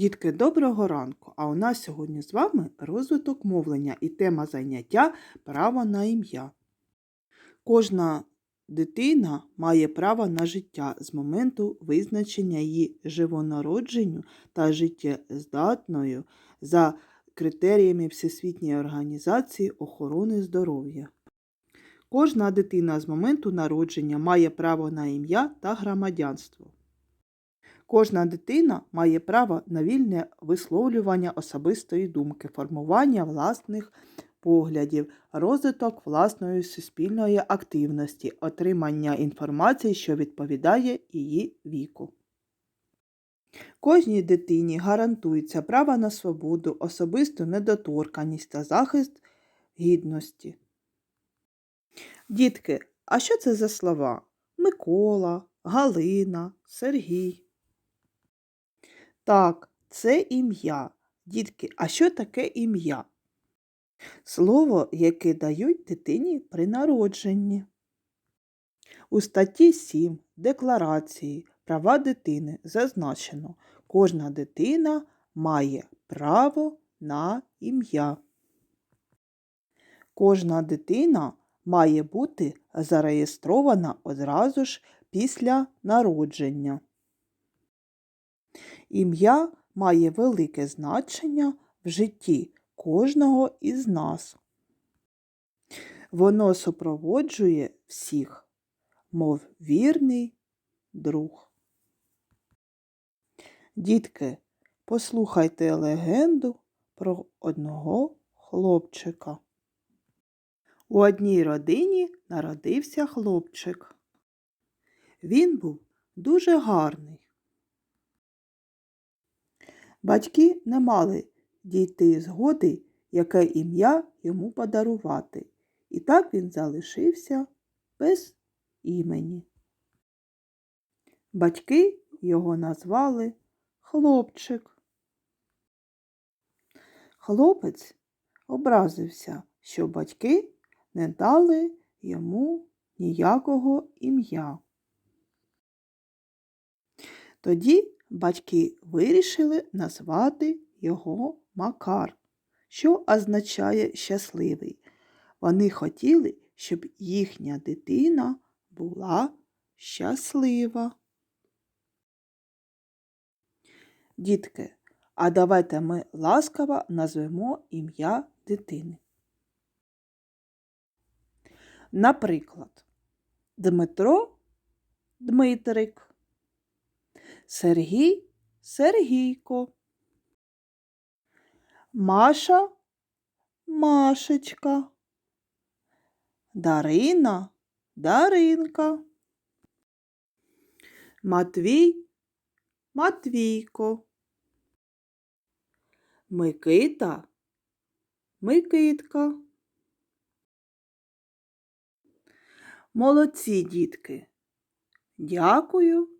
Дітки, доброго ранку! А у нас сьогодні з вами розвиток мовлення і тема заняття право на ім'я. Кожна дитина має право на життя з моменту визначення її живонародженню та життєздатною за критеріями Всесвітньої організації охорони здоров'я. Кожна дитина з моменту народження має право на ім'я та громадянство. Кожна дитина має право на вільне висловлювання особистої думки, формування власних поглядів, розвиток власної суспільної активності, отримання інформації, що відповідає її віку. Кожній дитині гарантується право на свободу, особисту недоторканність та захист гідності. Дітки, а що це за слова? Микола, Галина, Сергій. Так, це ім'я. Дітки, а що таке ім'я? Слово, яке дають дитині при народженні. У статті 7 Декларації права дитини зазначено, кожна дитина має право на ім'я. Кожна дитина має бути зареєстрована одразу ж після народження. Ім'я має велике значення в житті кожного із нас. Воно супроводжує всіх, мов вірний друг. Дітки, послухайте легенду про одного хлопчика. У одній родині народився хлопчик. Він був дуже гарний. Батьки не мали дійти згоди, яке ім'я йому подарувати, і так він залишився без імені. Батьки його назвали хлопчик. Хлопець образився, що батьки не дали йому ніякого ім'я. Тоді батьки вирішили назвати його Макар, що означає щасливий. Вони хотіли, щоб їхня дитина була щаслива. Дітки, а давайте ми ласкаво назвемо ім'я дитини. Наприклад, Дмитро Дмитрик, Сергій Сергійко, Маша Машечка, Дарина Даринка, Матвій Матвійко, Микита Микитка. Молодці дітки. Дякую